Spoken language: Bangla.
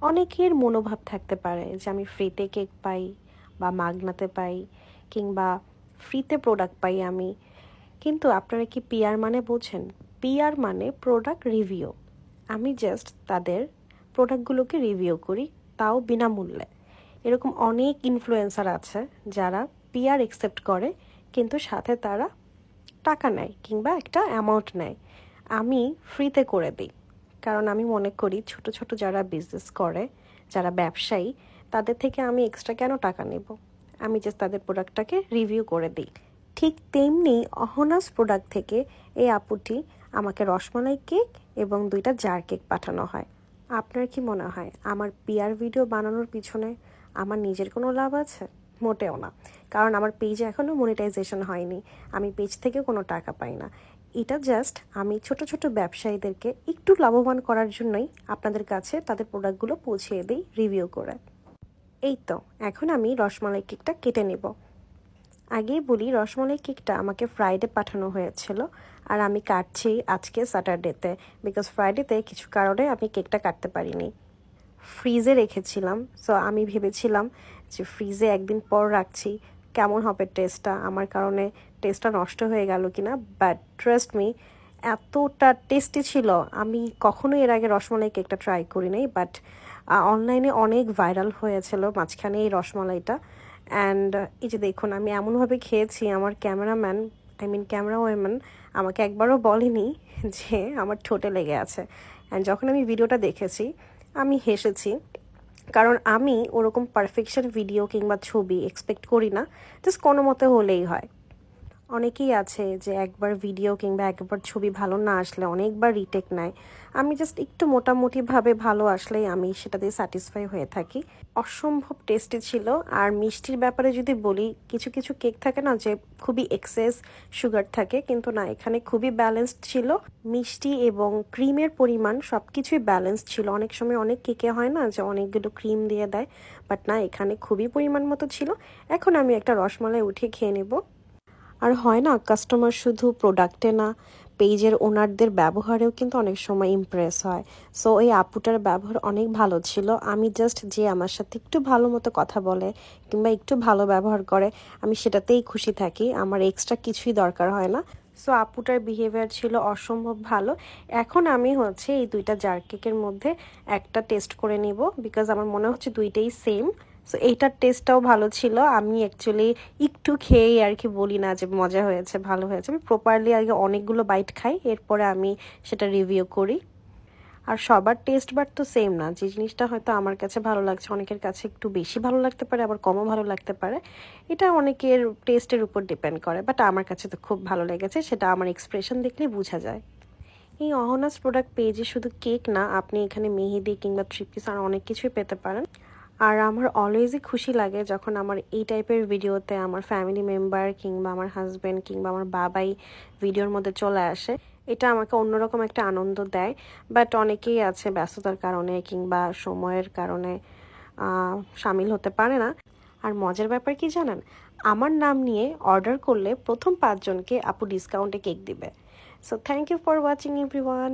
অনেকের মনোভাব থাকতে পারে যে আমি ফ্রিতে কেক পাই বা মাগনাতে পাই কিংবা ফ্রিতে প্রোডাক্ট পাই আমি। কিন্তু আপনারা কি পিআর মানে বোঝেন? পিআর মানে প্রোডাক্ট রিভিউ আমি জাস্ট তাদের প্রোডাক্টগুলোকে রিভিউ করি তাও বিনামূল্যে। এরকম অনেক ইনফ্লুয়েন্সার আছে যারা পিআর একসেপ্ট করে কিন্তু সাথে তারা টাকা নেয় কিংবা একটা অ্যামাউন্ট নেয়। আমি ফ্রিতে করে দিই। কারণ আমি মনে করি ছোট ছোট যারা বিজনেস করে, যারা ব্যবসায়ী, তাদের থেকে আমি এক্সট্রা কেন টাকা নেব? আমি জাস্ট তাদের প্রোডাক্টটাকে রিভিউ করে দিই। ঠিক তেমনি অহনাস প্রোডাক্ট থেকে এই আপুটি আমাকে রসমালাই কেক এবং দুইটা জার কেক পাঠানো হয়। আপনার কি মনে হয়, আমার পিআর ভিডিও বানানোর পিছনে আমার নিজের কোনো লাভ আছে? মোটেও না। কারণ আমার পেজে এখনও মনিটাইজেশন হয়নি। আমি পেজ থেকে কোনো টাকা পাই না। এটা জাস্ট আমি ছোট ছোট ব্যবসায়ীদেরকে একটু লাভবান করার জন্যই আপনাদের কাছে তাদের প্রোডাক্টগুলো পৌঁছিয়ে দিই রিভিউ করে। এই তো, এখন আমি রসমালাই কেকটা কেটে নেব। আগেই বলি রসমালাই কেকটা আমাকে ফ্রাইডে পাঠানো হয়েছিল আর আমি কাটছি আজকে স্যাটারডেতে বিকজ ফ্রাইডেতে কিছু কারণে আমি কেকটা কাটতে পারিনি। ফ্রিজে রেখেছিলাম সো আমি ভেবেছিলাম যে ফ্রিজে একদিন পর রাখছি কেমন হবে টেস্টটা আমার কারণে টেস্টটা নষ্ট হয়ে গেল কিনা? বাট ট্রাস্ট মি এতটা টেস্টি ছিল, আমি কখনো এর আগে রসমালাই কেকটা ট্রাই করি নাই বাট অনলাইনে অনেক ভাইরাল হয়েছিল মাঝখানে এই রসমালাইটা। অ্যান্ড এই যে দেখুন, আমি এমনভাবে খেয়েছি, আমার cameraman I mean camera woman আমাকে একবারও বলেনি যে আমার ঠোঁটে লেগে আছে। অ্যান্ড যখন আমি ভিডিওটা দেখেছি, আমি হেসেছি। কারণ আমি ওরকম পারফেকশন ভিডিও কিংবা ছবি এক্সপেক্ট করি না জাস্ট কোনো মতে হলেই হয়। অনেকেই আছে যে একবার ভিডিও কিংবা একবার ছবি ভালো না আসলে অনেকবার রিটেক নেয়। আমি জাস্ট একটু মোটামুটিভাবে ভালো আসলেই আমি সেটাতে স্যাটিসফাই হয়ে থাকি। অসম্ভব টেস্টি ছিল। আর মিষ্টির ব্যাপারে যদি বলি, কিছু কিছু কেক থাকে না যে খুবই এক্সেস সুগার থাকে, কিন্তু না, এখানে খুবই ব্যালেন্সড ছিল। মিষ্টি এবং ক্রিমের পরিমাণ সব কিছুই ব্যালেন্সড ছিল। অনেক সময় অনেক কেকে হয় না যে অনেকগুলো ক্রিম দিয়ে দেয় বাট না, এখানে খুবই পরিমাণ মতো ছিল। এখন আমি একটা রসমালাই উঠিয়ে খেয়ে নেব। আর হয় না কাস্টমার শুধু প্রোডাক্টে না পেজের ওনারদের ব্যবহারেও কিন্তু অনেক সময় ইমপ্রেস হয়। সো এই আপুটার ব্যবহার অনেক ভালো ছিল। আমি জাস্ট যে আমার সাথে একটু ভালো মতো কথা বলে কিংবা একটু ভালো ব্যবহার করে, আমি সেটাতেই খুশি থাকি। আমার এক্সট্রা কিছুই দরকার হয় না। সো আপুটার বিহেভিয়ার ছিল অসম্ভব ভালো। এখন আমি হচ্ছে এই দুইটা জার কেকের মধ্যে একটা টেস্ট করে নিব বিকজ আমার মনে হচ্ছে দুইটাই সেম সো এইটার টেস্টটাও ভালো ছিল। আমি অ্যাকচুয়ালি একটু খেয়েই আর কি বলি না যে মজা হয়েছে, ভালো হয়েছে। আমি প্রপারলি আগে অনেকগুলো বাইট খাই, এরপরে আমি সেটা রিভিউ করি। আর সবার টেস্ট বাট তো সেম না। যে জিনিসটা হয়তো আমার কাছে ভালো লাগছে, অনেকের কাছে একটু বেশি ভালো লাগতে পারে, আবার কমও ভালো লাগতে পারে। এটা অনেকের টেস্টের উপর ডিপেন্ড করে বাট আমার কাছে তো খুব ভালো লেগেছে। সেটা আমার এক্সপ্রেশন দেখলেই বোঝা যায়। এই অহনাস প্রোডাক্ট পেজে শুধু কেক না, আপনি এখানে মেহেদি কিংবা থ্রি পিস আর অনেক কিছুই পেতে পারেন। আর আমার অলওয়েজই খুশি লাগে যখন আমার এই টাইপের ভিডিওতে আমার ফ্যামিলি মেম্বার কিংবা আমার হাজব্যান্ড কিংবা আমার বাবাই ভিডিওর মধ্যে চলে আসে। এটা আমাকে অন্যরকম একটা আনন্দ দেয়। বাট অনেকেই আছে ব্যস্ততার কারণে কিংবা সময়ের কারণে সামিল হতে পারে না। আর মজার ব্যাপার কি জানেন? আমার নাম নিয়ে অর্ডার করলে প্রথম পাঁচজনকে আপু ডিসকাউন্টে কেক দিবে। So thank you for watching everyone